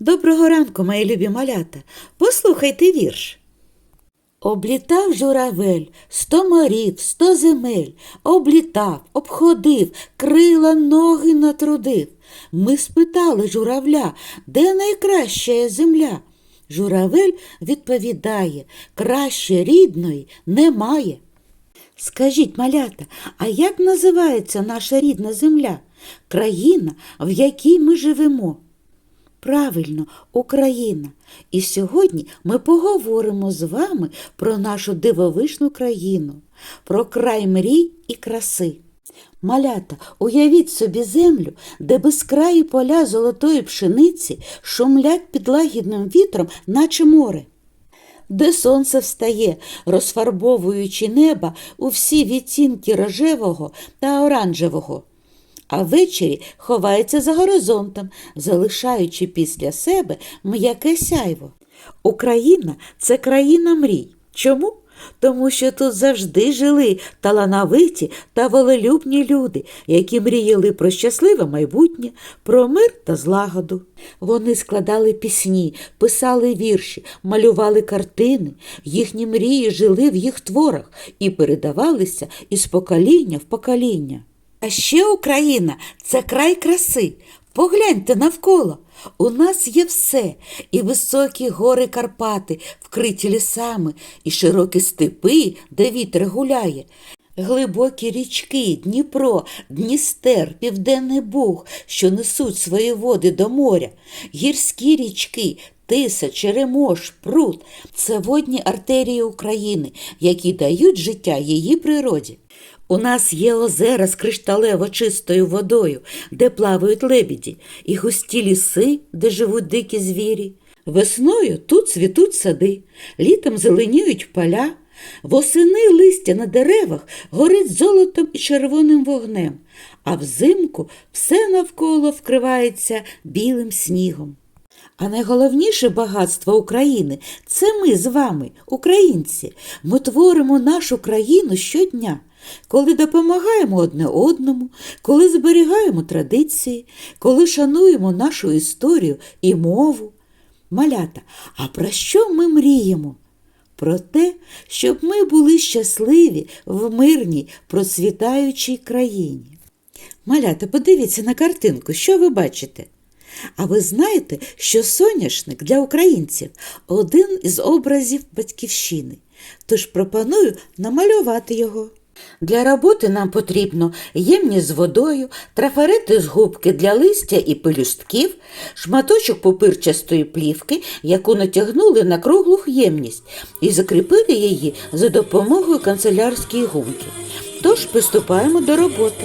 Доброго ранку, мої любі малята. Послухайте вірш. Облітав журавель сто морів, сто земель, облітав, обходив, крила ноги натрудив. Ми спитали журавля, де найкраща земля. Журавель відповідає, краще рідної немає. Скажіть, малята, а як називається наша рідна земля, країна, в якій ми живемо? Правильно, Україна. І сьогодні ми поговоримо з вами про нашу дивовижну країну, про край мрій і краси. Малята, уявіть собі землю, де безкраї поля золотої пшениці шумлять під лагідним вітром, наче море. Де сонце встає, розфарбовуючи неба у всі відтінки рожевого та оранжевого а ввечері ховається за горизонтом, залишаючи після себе м'яке сяйво. Україна це країна мрій. Чому? Тому що тут завжди жили талановиті та волелюбні люди, які мріяли про щасливе майбутнє, про мир та злагоду. Вони складали пісні, писали вірші, малювали картини. Їхні мрії жили в їх творах і передавалися із покоління в покоління. А ще Україна це край краси. Погляньте навколо. У нас є все, і високі гори Карпати, вкриті лісами, і широкі степи, де вітер гуляє. Глибокі річки, Дніпро, Дністер, Південний Буг, що несуть свої води до моря, гірські річки, Тиса, Черемош, Прут це водні артерії України, які дають життя її природі. У нас є озера з кришталево чистою водою, де плавають лебіді, і густі ліси, де живуть дикі звірі. Весною тут цвітуть сади, літом зеленіють поля, восени листя на деревах горить золотом і червоним вогнем, а взимку все навколо вкривається білим снігом. А найголовніше багатство України це ми з вами, українці. Ми творимо нашу країну щодня, коли допомагаємо одне одному, коли зберігаємо традиції, коли шануємо нашу історію і мову. Малята, а про що ми мріємо? Про те, щоб ми були щасливі в мирній, процвітаючій країні. Малята, подивіться на картинку, що ви бачите? А ви знаєте, що соняшник для українців один із образів батьківщини. Тож пропоную намалювати його. Для роботи нам потрібно ємність з водою, трафарети з губки для листя і пелюстків, шматочок пупирчастої плівки, яку натягнули на круглу ємність, і закріпили її за допомогою канцелярської гумки. Тож приступаємо до роботи.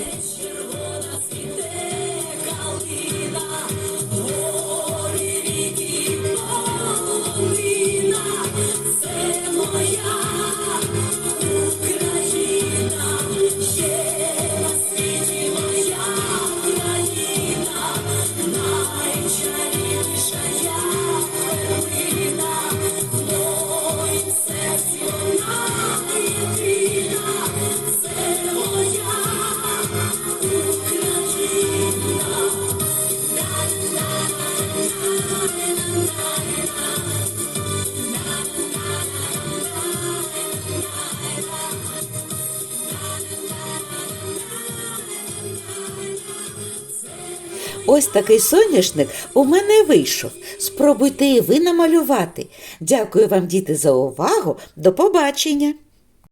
Ось такий соняшник у мене вийшов. Спробуйте і ви намалювати. Дякую вам, діти, за увагу. До побачення!